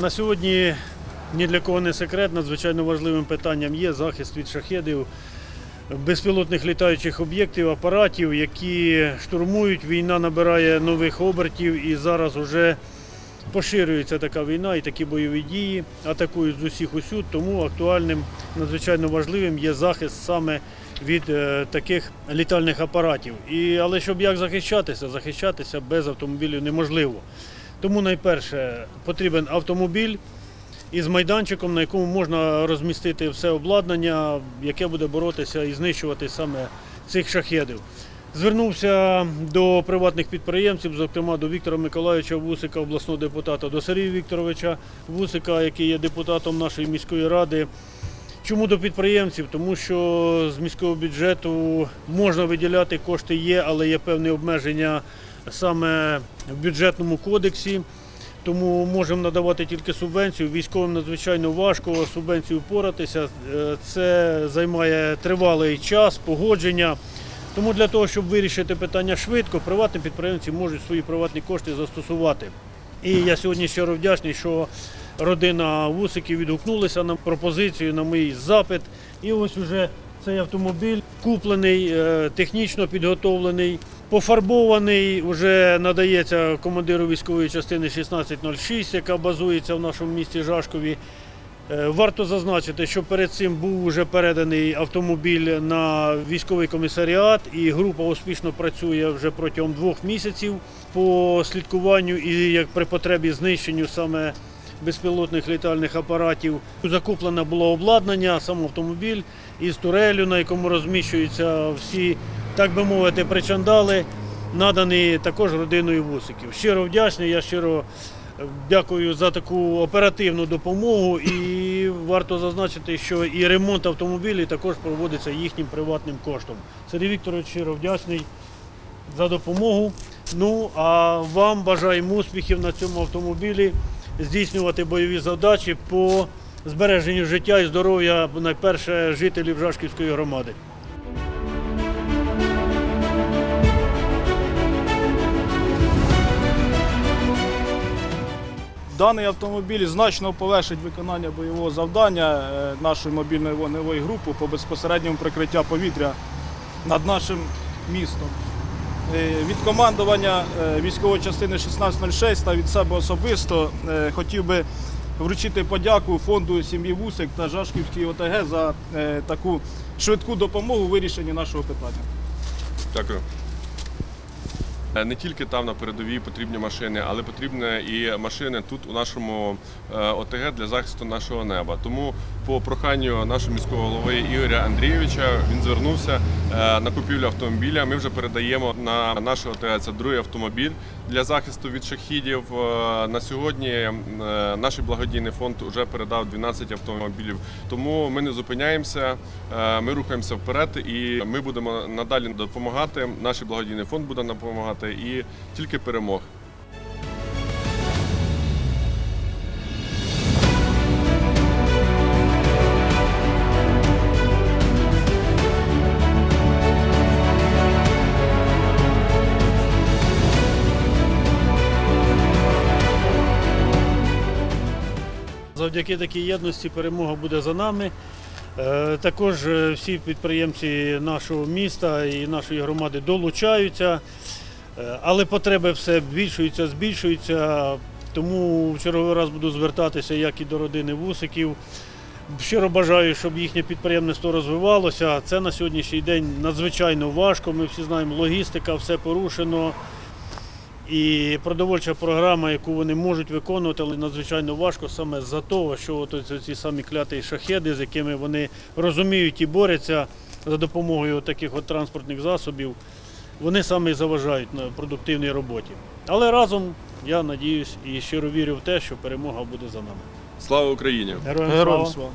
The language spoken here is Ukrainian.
На сьогодні ні для кого не секрет, надзвичайно важливим питанням є захист від шахедів, безпілотних літаючих об'єктів, апаратів, які штурмують. Війна набирає нових обертів і зараз вже поширюється така війна і такі бойові дії атакують з усіх усюд. Тому актуальним, надзвичайно важливим є захист саме від е, таких літальних апаратів. І, але щоб як захищатися, захищатися без автомобілів неможливо. Тому найперше потрібен автомобіль із майданчиком, на якому можна розмістити все обладнання, яке буде боротися і знищувати саме цих шахедів. Звернувся до приватних підприємців, зокрема до Віктора Миколайовича Вусика, обласного депутата, до Сергія Вікторовича Вусика, який є депутатом нашої міської ради. Чому до підприємців? Тому що з міського бюджету можна виділяти кошти є, але є певні обмеження саме в бюджетному кодексі. Тому можемо надавати тільки субвенцію. Військовим надзвичайно важко субвенцію впоратися. Е, Це займає тривалий час, погодження. Тому для того, щоб вирішити питання швидко, приватні підприємці можуть свої приватні кошти застосувати. І я сьогодні щиро вдячний, що родина Вусиків відгукнулася на пропозицію, на мій запит. І ось уже цей автомобіль куплений, е, технічно підготовлений, пофарбований, вже надається командиру військової частини 1606, яка базується в нашому місті Жашкові. Е, Варто зазначити, що перед цим був вже переданий автомобіль на військовий комісаріат, і група успішно працює вже протягом двох місяців по слідкуванню і як при потребі знищенню саме безпілотних літальних апаратів. Закуплено було обладнання, сам автомобіль із турелю, на якому розміщуються всі, так би мовити, причандали, надані також родиною вусиків. Щиро вдячний, я щиро Дякую за таку оперативну допомогу. І варто зазначити, що і ремонт автомобілів також проводиться їхнім приватним коштом. Сергій Вікторович щиро вдячний за допомогу. Ну а вам бажаємо успіхів на цьому автомобілі, здійснювати бойові задачі по збереженню життя і здоров'я найперше жителів Жашківської громади. Даний автомобіль значно полегшить виконання бойового завдання е, нашої мобільної вогневої групи по безпосередньому прикриття повітря над нашим містом. Е, Від командування е, військової частини 1606 та від себе особисто хотів би вручити подяку фонду сім'ї Вусик та Жашківській ОТГ за таку швидку допомогу у вирішенні нашого питання. Дякую. Е, Не тільки там на передовій потрібні машини, але потрібні і машини тут у нашому е, ОТГ для захисту нашого неба. Тому по проханню нашого міського голови Ігоря Андрійовича він звернувся е, на купівлю автомобіля. Ми вже передаємо на наше ОТГ. Це другий автомобіль для захисту від шахідів. На сьогодні наш благодійний фонд вже передав 12 автомобілів. Тому ми не зупиняємося, ми рухаємося вперед і ми будемо надалі допомагати. Наш благодійний фонд буде допомагати і тільки перемог. Завдяки такій єдності перемога буде за нами. Е, Також е, всі підприємці нашого міста і нашої громади долучаються, але потреби все збільшуються, збільшуються. Тому в черговий раз буду звертатися як і до родини вусиків. Щиро бажаю, щоб їхнє підприємництво розвивалося. Це на сьогоднішній день надзвичайно важко. Ми всі знаємо, логістика, все порушено. І продовольча програма, яку вони можуть виконувати, але надзвичайно важко саме за того, що ці самі кляті шахеди, з якими вони розуміють і борються за допомогою таких от транспортних засобів, вони саме і заважають на продуктивній роботі. Але разом я надіюсь і щиро вірю в те, що перемога буде за нами. Слава Україні! Героям Героям слава! слава!